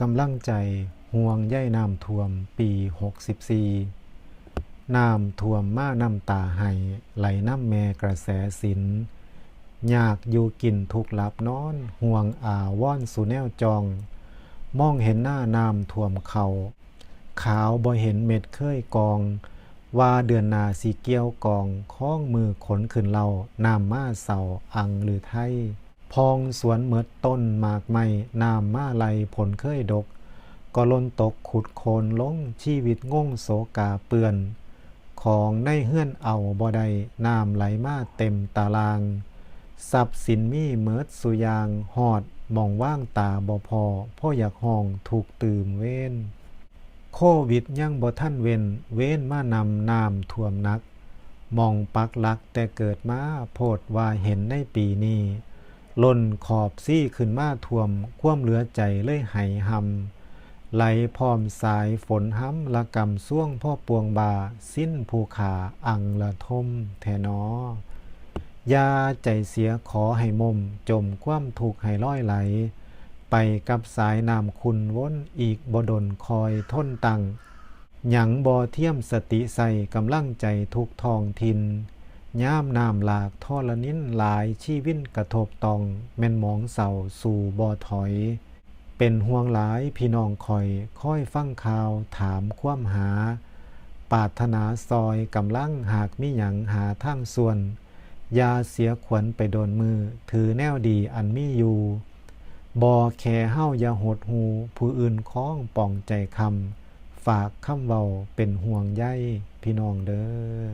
กำลังใจห่วงใยน้ำท่วมปี 64น้ำท่วมมาน้ำตาให้ไหลน้ำแม่กระแสสินอยากอยู่กินทุกหลับนอน ห่วงอาว่อนสุแนวจอง มองเห็นหน้าน้ำท่วมเขาขาวบ่เห็นเม็ดเคยกอง ว่าเดือนนาสีเกี้ยวกอง ข้องมือขนขึ้นเราน้ำมาเสาอังหรือไทย พองสวนเมิดต้นหมากไม้น้ำมาไหลผลเคยดก ก็ล้นตกขุดโคนลงชีวิตง่งโศกาเปือน ของในเฮื่อนเอาบ่ได้น้ำไหลมาเต็มตารางทรัพย์สินมีเมิดสุยางหอดมองว่างตาบ่พอพ่ออยากห้องถูกตื่มเว้น โควิดยังบ่ท่านเว้น เว้นมานำน้ำท่วมนัก มองปักหลักแต่เกิดมาโพดว่าเห็นในปีนี้ ล่นขอบซี่ขึ้นมาท่วม ความเหลือใจเลยไหหำไหลพร้อมสายฝนห้ำละกำส่วงพ่อปวงบา สิ้นภูขาอังละทมแทนอยาใจเสียขอให้มม จมคว่ำถูกให้ร้อยไหล ไปกับสายน้ำคุณว้นอีกบดลคอยทนตังหยังบ่เทียมสติใส่กำลังใจทุกทองทิน ย่ามน้ำหลากทอละนิ้นหลายชีวินกระทบตอง แม่นหมองเศร้าสู่บ่อถอย เป็นห่วงหลายพี่น้องคอยค่อยฟังข่าวถามความหา ปาถนาซอยกำลังหากมิหยังหาทางส่วนยาเสียขวัญไปโดนมือ ถือแนวดีอันมีอยู่บ่แค่เฮาอย่าหดหู ผู้อื่นคล้องป่องใจคำฝากคำเว้าเป็นห่วงใยพี่น้องเด้อ